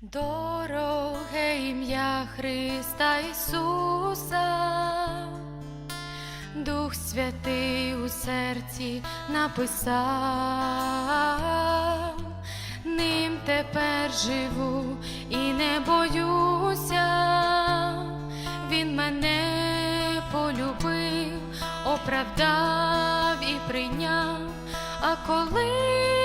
Дороге ім'я Христа Ісуса, Дух Святий у серці написав, ним тепер живу і не боюся, Він мене полюбив, оправдав і прийняв, а коли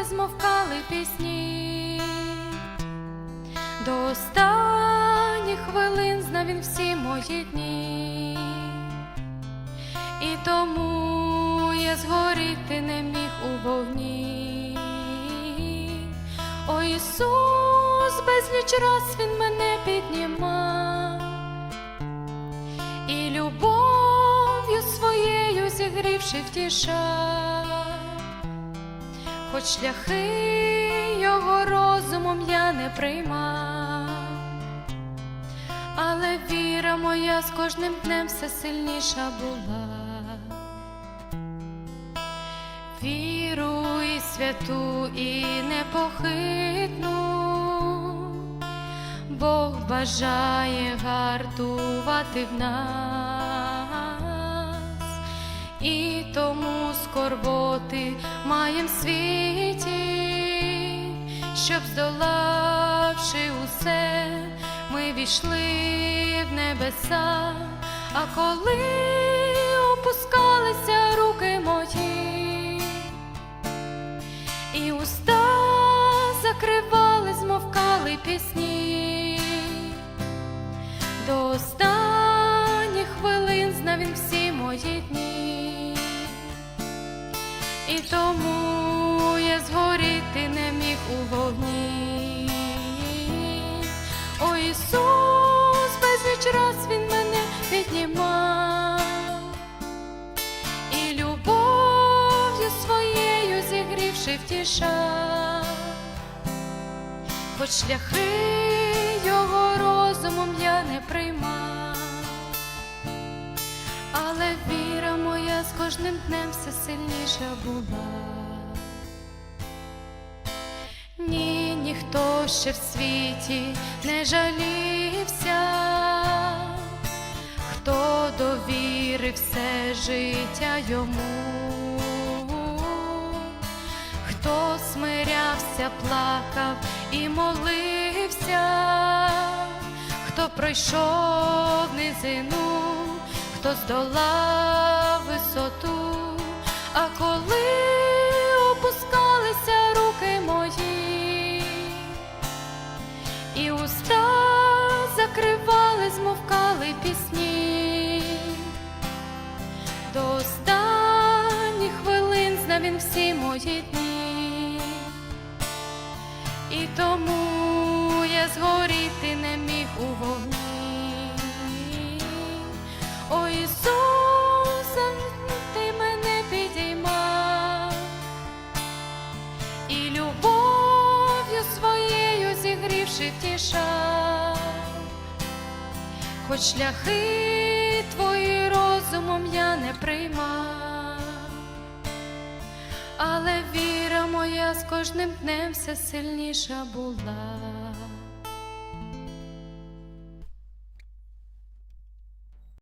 закривали, змовкали пісні. До останніх хвилин знав він всі мої дні, і тому я згоріти не міг у вогні. О Ісус, безліч раз Він мене піднімав і любов'ю своєю зігрівши втішав, хоч шляхи його розумом я не приймав, але віра моя з кожним днем все сильніша була. Віру і святу і непохитну, Бог бажає гартувати в нас, і тому скорботи маєм світі, щоб здолавши усе, ми війшли в небеса, а коли опускалися руки мої, і уста закривали, змовкали пісні. До зігрівши хоч шляхи його розумом я не приймав, але віра моя з кожним днем все сильніша була. Ні, ніхто ще в світі не жалівся, хто довірив все життя йому, хто смирявся, плакав і молився, хто пройшов низину, хто здолав висоту, а коли опускалися руки мої, і уста закривали, змовкали пісні. До останніх хвилин знав він всі мої дні, тому я згоріти не міг у вогні. О Ісусе, ти мене підіймав. І любов'ю своєю зігрівши втішав, хоч шляхи твої розумом я не приймав, але віра моя з кожним днем все сильніша була.